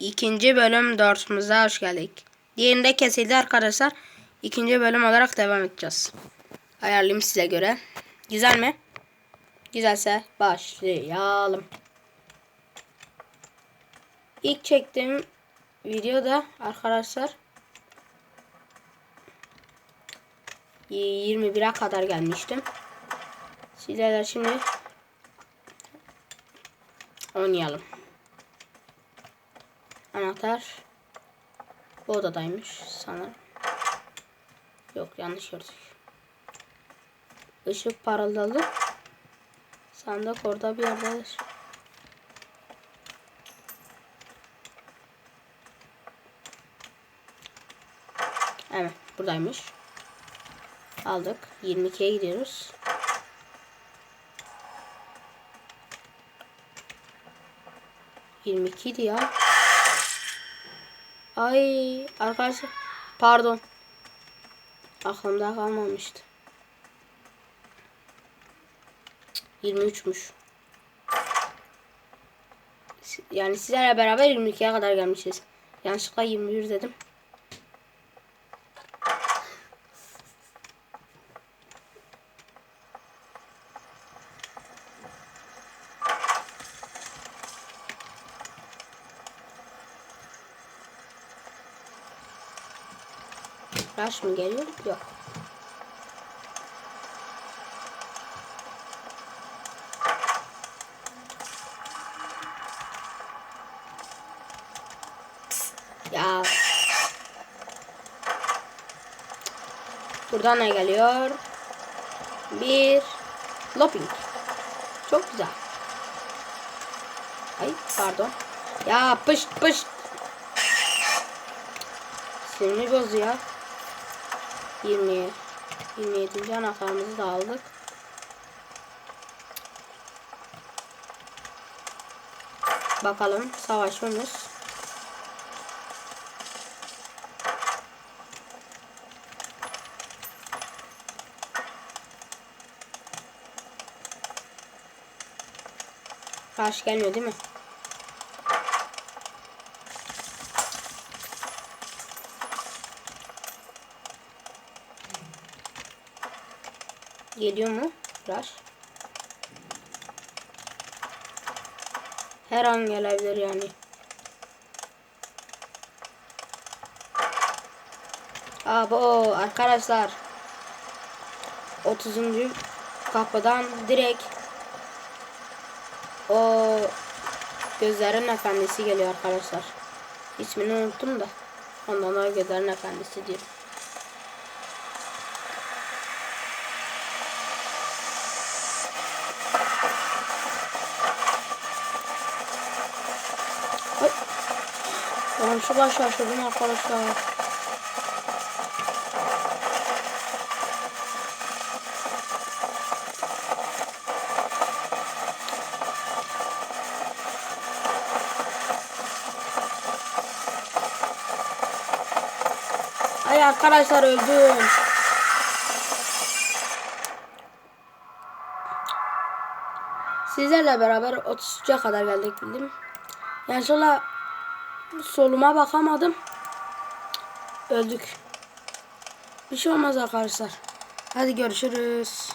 İkinci bölüm dördümüze hoş geldik. Diğerinde kesildi arkadaşlar. İkinci bölüm olarak devam edeceğiz. Ayarlayayım size göre. Güzel mi? Güzelse başlayalım. İlk çektiğim videoda arkadaşlar 21'e kadar gelmiştim. Sizlerle şimdi oynayalım. Anahtar bu odadaymış sanırım. Yok yanlış gördük. Işık parıldadı. Sandık orada bir yerdedir. Evet buradaymış. Aldık. 22'ye gidiyoruz. Yirmi ikiydi ya. Ay arkadaşlar pardon. Aklımda kalmamıştı. 23'müş. Yani sizlerle beraber 22'ye kadar gelmişiz. Yanlışlıkla 21 dedim. Rush mı geliyor? Yok. Ya. Buradan ne geliyor? Bir lopping. Çok güzel. Ay pardon. Ya pış pış. Sinirimi bozuyor. 20 27. anahtarımızı da aldık. Bakalım savaşmamız. Karşı gelmiyor değil mi? Geliyor mu? Rush. Her an gelebilir yani. Abo arkadaşlar. 30. kapıdan direkt o gözlerin efendisi geliyor arkadaşlar. İsmini unuttum da. Ondan da gözlerin efendisi diyor. Yanlışlıkla şaşırdım arkadaşlar. Ay arkadaşlar öldüm. Sizlerle beraber 33'e kadar geldik bildim. Yani şöyle soluma bakamadım. Öldük. Bir şey olmaz arkadaşlar. Hadi görüşürüz.